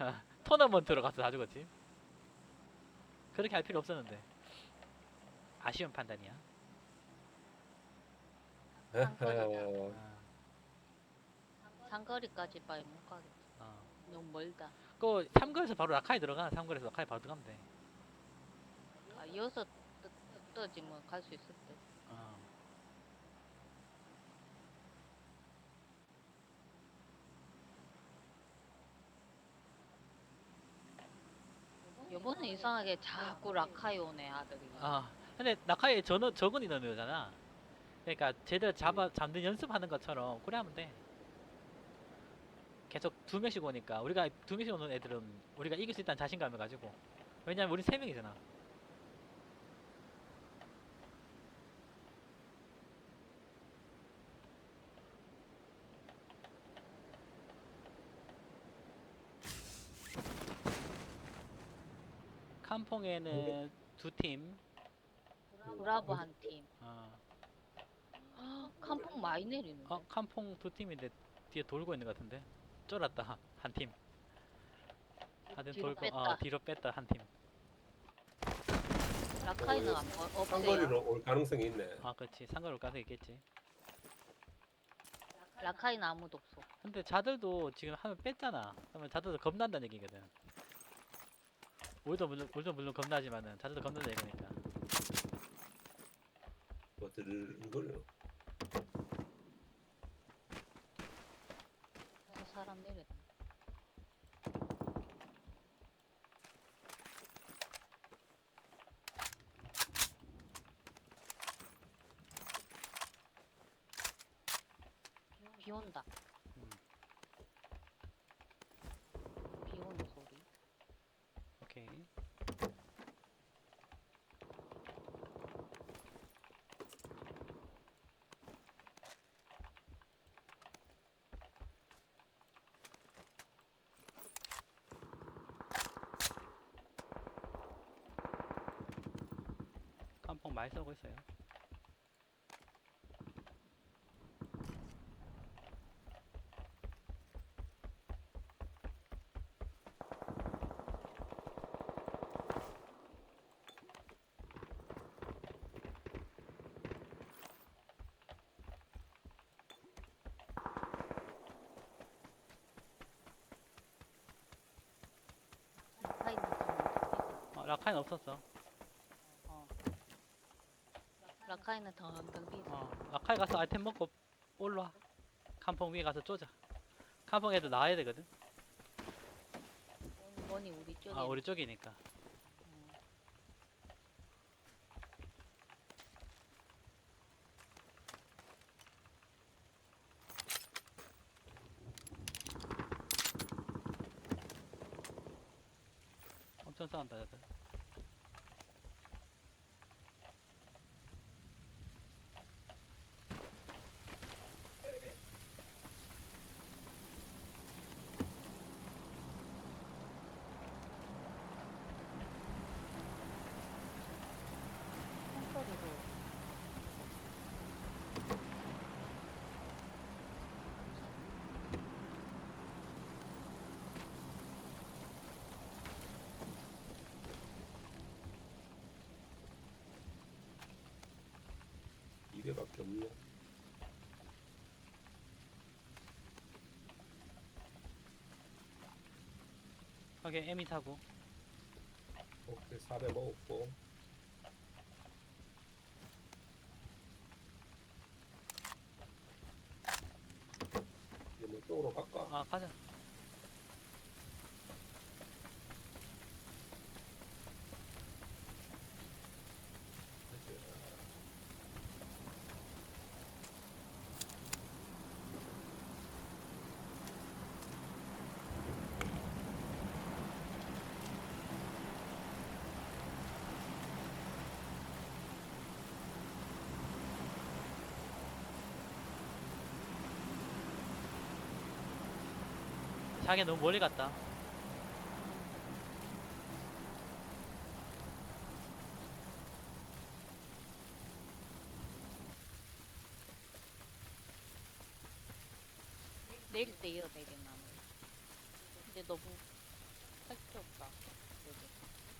토너먼트로 가서 다 죽었지. 그렇게 할 필요 없었는데. 아쉬운 판단이야. 에헤. 아, 장거리까지 빨리 못 가겠다. 어. 너무 멀다. 그 삼거에서 바로 라카이 들어가. 삼거에서 라카이 바로 들어가면 돼. 아, 이어서 떠- 떠지면 갈 수 있을 때. 요번에 이상하게 자꾸 라카이 오네 아들이. 아, 근데 라카이 저는 적은 인원이잖아. 그러니까 제대로 잡아 잡는 연습하는 것처럼 그래 하면 돼. 계속 두 명씩 오니까 우리가 두 명씩 오는 애들은 우리가 이길 수 있다는 자신감을 가지고 왜냐면 우리 세 명이잖아. 캄퐁에는 두 팀. 브라보 한 팀. 어, 아, 칸풍 많이 내리는데. 어 캄퐁 두 팀인데 뒤에 돌고 있는 것 같은데 쫄았다 한 팀. 하여튼 뒤로 돌고 뺐다. 어, 뒤로 뺐다 한 팀. 라카이는 안 어, 없어요. 상거리로 올 가능성이 있네. 아 그렇지 상관올 가서 있겠지. 라카이는 아무도 없어. 근데 자들도 지금 하면 뺐잖아. 그러면 자들도 겁난다는 얘기거든. 우리도 물론 우리도 물론 겁나지만은 자들도 겁난다는 얘기니까. 뭐 들거려. 저 사람 내렸다. 비 온다. 음, 비 오는 소리. 오케이. 깜뽕 많이 쏘고 있어요. 더 어, 라카인 없었어. 어. 라카이는 더 덤비다. 어, 라카이 가서 아이템 먹고 올라와. 캄퐁 위에 가서 쪼자. 캄퐁 애들 나와야 되거든. 원이 우리 쪽에. 아, 우리 쪽이니까. 음. 엄청 싸운다, 애들. 총소리로. 이래밖에 없네. 에미 타고. 오케이 400 먹었고. 이제 뭐 쪽으로 갈까? 아, 가자. 자기 너무 멀리 갔다. 내릴 때 이어 내리나. 근데 너무 할 게 없다. 여기.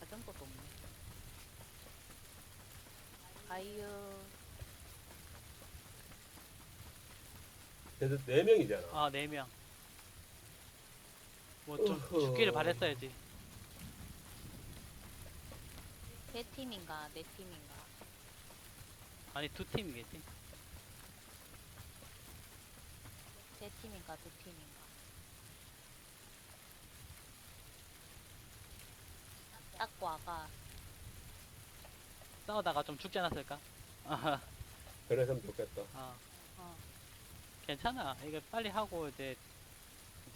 자전거도 없네. 아이유. 걔들 네 명이잖아. 아, 네 명. 뭐 좀 어허. 죽기를 바랬어야지. 세 팀인가, 네 팀인가. 아니, 두 팀이겠지. 세 팀인가, 두 팀인가. 딱 와가. 싸우다가 좀 죽지 않았을까? 아하, 그랬으면 좋겠다. 아, 어. 괜찮아. 이거 빨리 하고 이제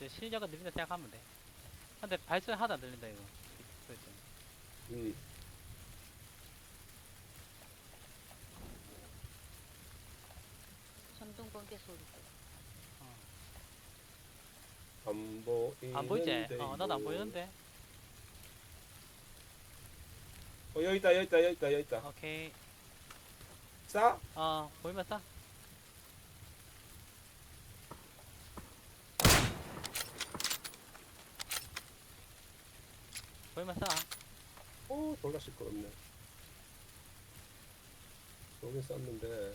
이제 실력은 늘린다 생각하면 돼. 근데 발소리 하나도 안 들린다 이거. 그렇지. 음. 전동 번개 소리도. 안 보이는데. 안 보이지? 어, 나도 안 보이는데. 어, 여기 있다, 여기 있다, 여기 있다, 여기 있다. 오케이. 싸? 어, 보이면 싸. 보이면 싸. 오, 졸라 시끄럽네. 여기 쌌는데.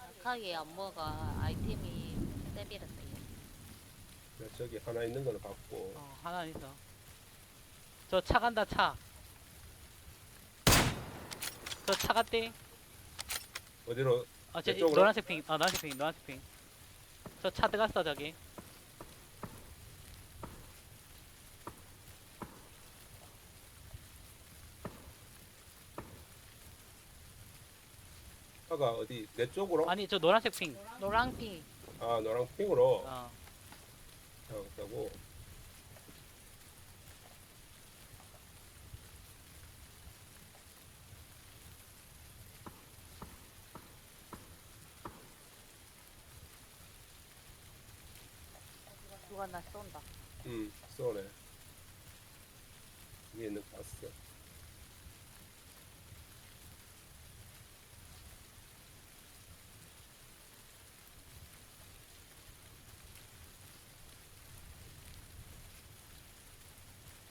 약하게 안무가 아이템이 세비랬어요. 네, 저기 하나 있는 거는 봤고. 어, 하나 있어. 저 차 간다, 차. 저 차 갔대. 어디로? 아, 저 이쪽으로? 노란색 핑, 아, 노란색 핑, 노란색 핑. 저 차 들어갔어, 저기. 차가 어디? 내 쪽으로? 아니, 저 노란색 핑. 노랑핑. 아, 너랑 핑으로 어, 잡았다고. 누가 나 쏜다. 음, 쏘네. 위에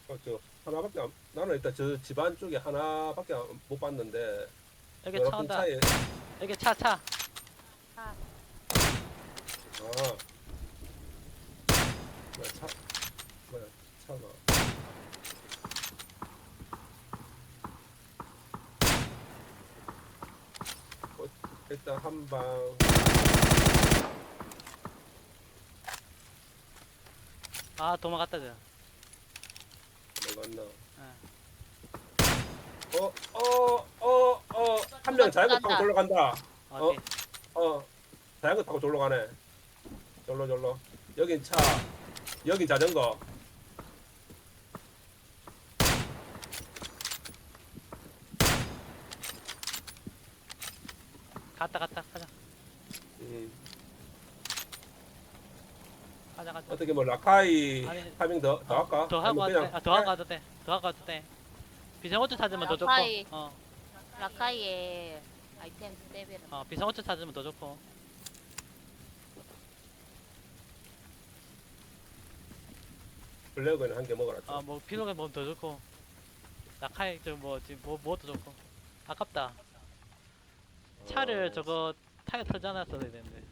어, 저 하나밖에 안, 나는 일단 저 집안 쪽에 하나밖에 안- 못 봤는데 여기 차 여러분 온다. 차에 여기 차, 차. 차. 아 뭐야 차 뭐야 차가 어, 일단 한방. 아, 도망갔다, 저. 뭐갔나? 예. 어어 어 어 한 명 자전거 타고. 졸러 간다. 어디? 어. 자전거 타고 졸러 가네. 졸러 졸러 여긴 차. 여긴 자전거 갔다, 갔다. 가자. 음, 가자, 가자. 어떻게 뭐 라카이 아니, 타밍 더, 더 할까? 더 하고 아니면 가도 돼. 아, 더 하고 가도 돼. 더 하고 가도 돼. 비상호출 찾으면 더 좋고. 어, 라카이에 아이템 세비랬어. 어, 비상호출 찾으면 더 좋고. 블랙은 한 개 먹어라 좀. 어, 뭐 피노가 뭐더 좋고. 낙하이 저뭐 지금 뭐 뭐도 좋고. 아깝다. 차를 어, 저거 타게 털지 않았어야 되는데.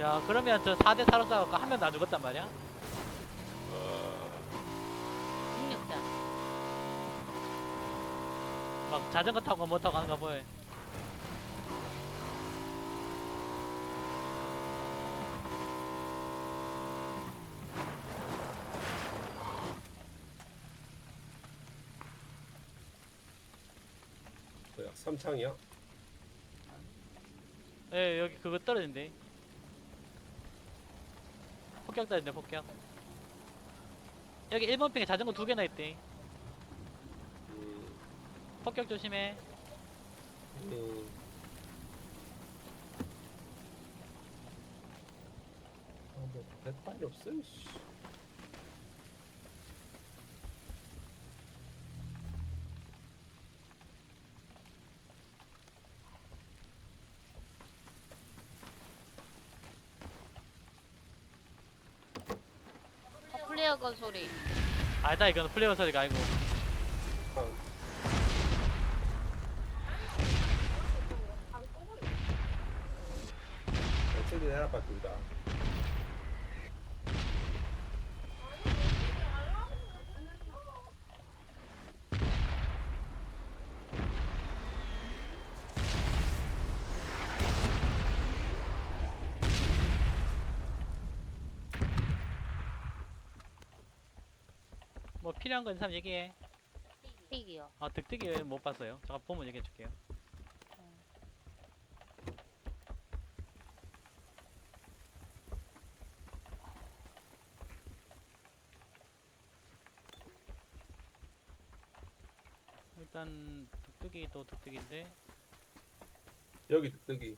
야 그러면 저 4대 4로 싸울까 한 명도 안 죽었단 말이야? 막 자전거 타고 뭐 타고 하는 거 보여. 뭐야 삼창이야? 예, 여기 그거 떨어진대. 폭격 떨어진대, 폭격. 여기 1번 핑에 자전거 두 개나 있대. 음, 폭격 조심해. 음. 아, 뭐, 대판이 없어, 씨. 아, 플레이어 건 소리. 아니다 이거는 플레이어 소리가 아니고. 아, 왼쪽이 내려봤습니다. 뭐 필요한 거 있는 사람 얘기해. 픽이요. 아 득득이 못 봤어요. 잠깐 보면 얘기해 줄게요. 득득이 또 득득인데 여기 뜨기.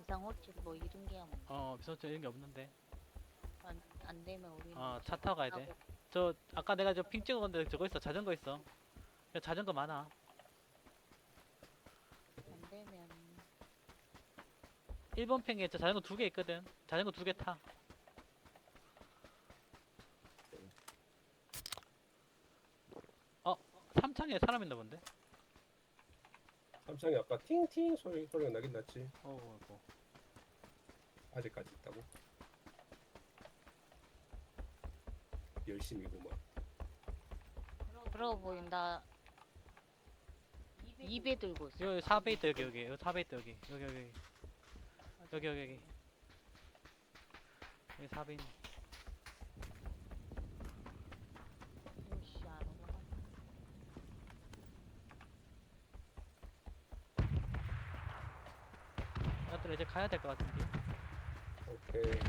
이상 호출 뭐 이런 게 안, 어 비서점 이런 게 없는데 안, 안 되면 우리 는 아차 타고 가야 돼. 저 아까 내가 저 핑 찍었는데 저거 있어 자전거 있어. 야, 자전거 많아. 안 되면 1번 팽에 저 자전거 두 개 있거든. 자전거 두 개 타. 어, 삼창에 사람 있나 본데? 삼성이 아까 팅팅 소리, 소리가 나긴 났지. 어우, 어우. 아직까지 있다고. 열심히구만. 그러고 보인다. 입에 들고 있어. 여기 4배 있다 여기 여기 여기 4배 있다 여기 여기 여기 여기 여기 여기 여기 4배 있네. 오씨 안 올라가. 나들 이제 가야 될 것 같은데. 오케이.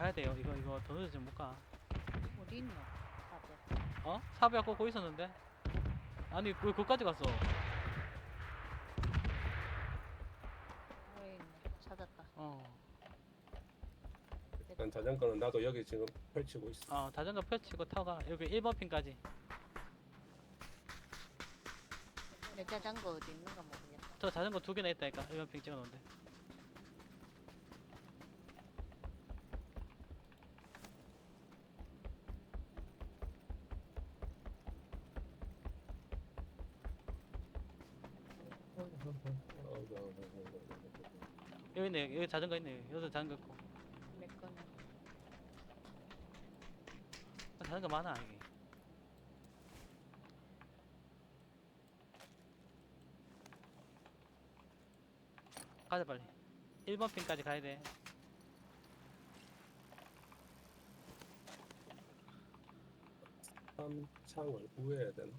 가야 돼요. 이거 이거 더 늦어지면 못 가. 어디 있노? 다들. 어? 사배 아까 거기 있었는데? 아니 왜 거기까지 갔어? 여기 있네. 찾았다. 어. 일단 자전거는 나도 여기 지금 펼치고 있어. 어 자전거 펼치고 타가 여기 1번 핀까지. 내 자전거 어디 있는가 모르겠다. 저 자전거 두 개나 있다니까 1번 핀 찍어놓은데. 여기 있네 여기 자전거 있네. 여기서 자전거 있고. 내 거는. 아, 자전거 많아 여기. 가자 빨리. 1번 핀까지 가야 돼. 삼창을 구해야 되나?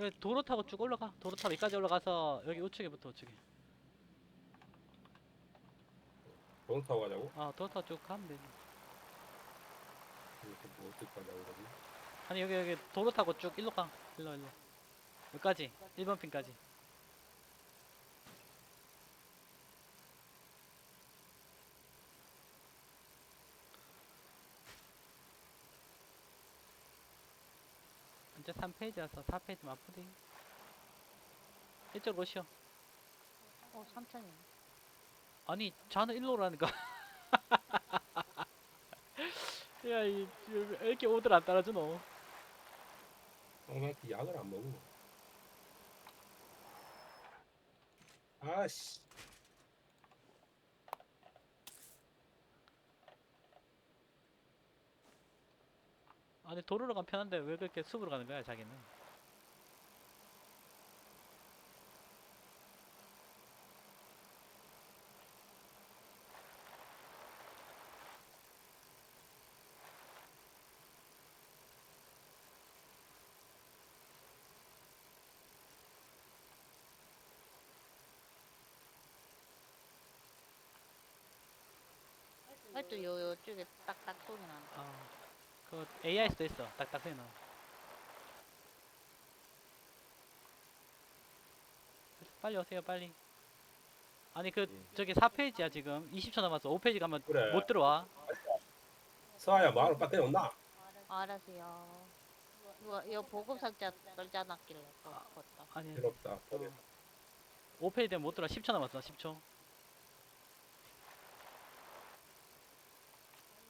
여기 도로 타고 쭉 올라가. 도로 타고 여기까지 올라가서 여기 우측에부터 우측에 돈 타고 가자고? 아 도로 타고 쭉 가면 되지. 이렇게 뭐 어떻게 가자고 그러지? 아니 여기 여기 도로 타고 쭉 일로 가. 일로 일로. 여기까지. 1번 핀까지. 이제 3페이지라서 4페이지 마프디 이쪽으로 오시오. 어 삼천이네. 아니 자는 일로 오라니까 야 이 왜 이렇게 오들 안 따라주노 어, 나 약을 안 먹어. 아씨. 아니 도로로 가면 편한데 왜 그렇게 숲으로 가는 거야 자기는 이것도 요 요쪽에 딱딱 소리 난다. 어. 그 AI 수도 있어. 딱딱 해놓. 빨리 오세요, 빨리. 아니 그 음. 저기 4페이지야 지금 20초 남았어 5페이지 가면 그래. 못 들어와 서아야 마을 밖에 온나? 알았어요. 누가 이거 보급 상자 떨자놨길래 또 아. 아니 필요 없다. 어. 5페이지 되면 못 들어와 10초 남았어 10초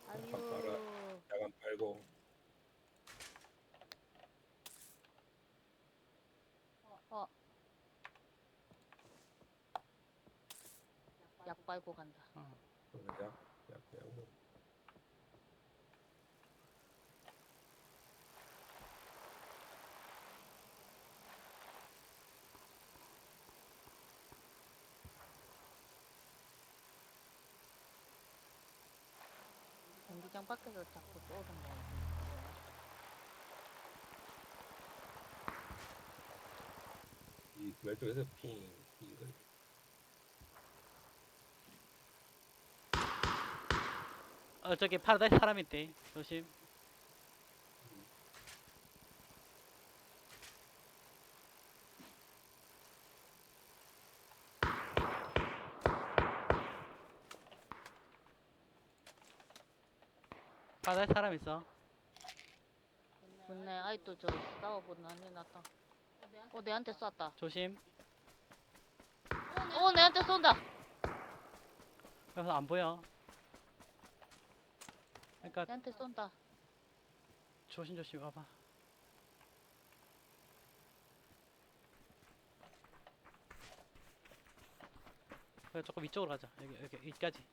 아유. 야간 빨고. 어. 약 빨고 간다. 그러자. 야, 경기장 밖에서 자꾸 쏘는 거. 이 왼쪽에서 핑, 핑. 걸. 어 저기 파라다이스 사람 있대 조심 파라다이스 사람 있어 근데 아이도 저 싸워보는 난리 났다. 어 내한테 쐈다. 조심 어 내한테 쏜다. 그래서 안 보여 그러니까 내한테 쏜다. 조심 조심 와봐 그래 조금 이쪽으로 가자 여기 여기 여기까지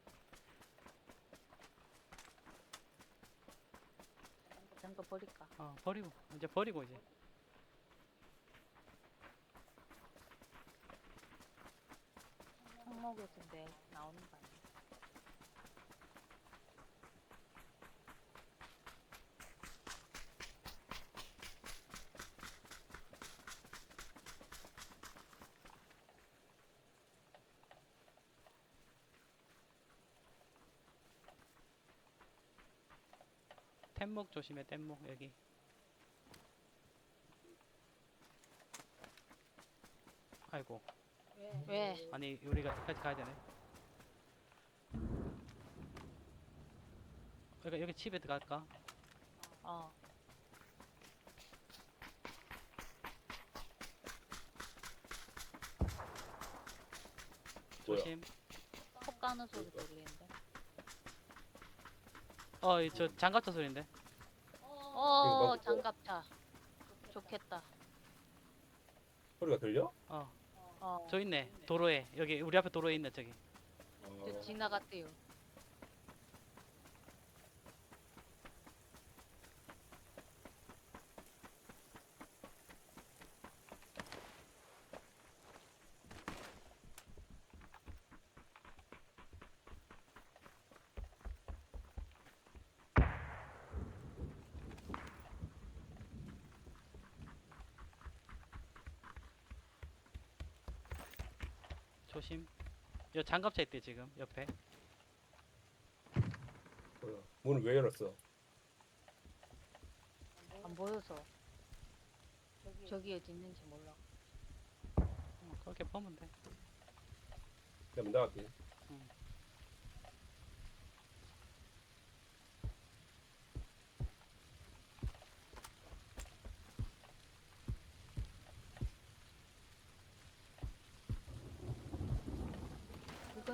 잠깐 버릴까? 어 버리고 이제 버리고 이제 항목에서 내 나오는 거 아니야? 템목 조심해 템목 여기 아이고 왜? 아니 우리가 여기까지 가야 되네 여기 여기 집에 들어갈까? 어. 뭐야? 조심 톡 가는 소리 들리는데. 어저 장갑차 소리인데 어 이거 장갑차. 좋겠다. 소리가 들려? 어 어. 저 있네 도로에 여기 우리 앞에 도로에 있네 저기 어, 저 지나갔대요. 조심 여 장갑차 있대 지금 옆에 뭐야? 문을 왜 열었어? 안 보여서. 저기 어디 있는지 몰라. 어, 그렇게 보면 돼 내가 문 나갈게.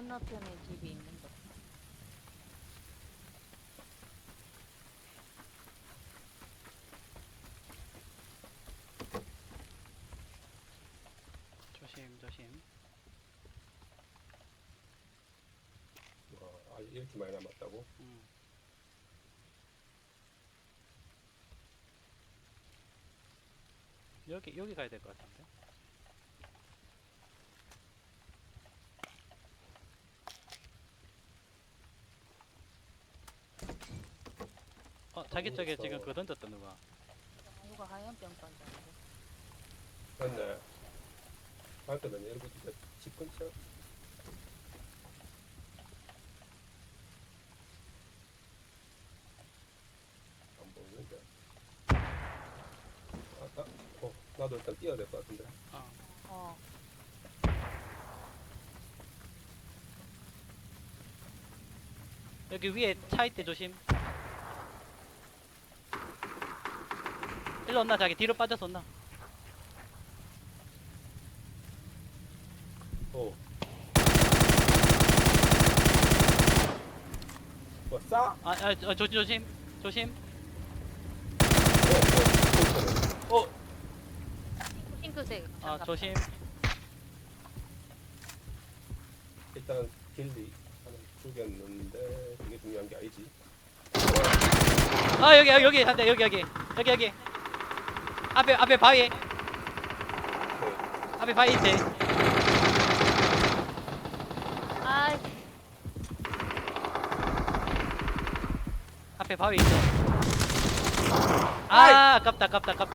건너편에 집이 있는 거. 조심 조심 어, 아, 이렇게 많이 남았다고? 음. 여기 여기 가야 될 것 같은데 어 자기 어, 쪽에 지금 그거 던졌다 누가? 누가 하얀병 던졌는데? 근데 발표는 여러분 진짜 집 근처. 안 보이는데. 아, 아, 어, 나도 일단 뛰어야 될 것 같은데. 어 어. 여기 위에 차 있대 조심. 일로 온나 자기 뒤로 빠져서 온나. 어. 뭐 싸? 아, 아 저, 조심 조심 조심. 어, 어, 어, 핑크색. 아 장갑. 조심. 일단 길리 하나 죽였는데 그게 중요한 게 아니지. 아 여기 여기 여기 한대 여기 여기 여기 여기. 앞에 앞에 바위 네. 앞에 바위 있대. 아, 앞에 바위 있어. 아 아깝다 아깝다 아깝다.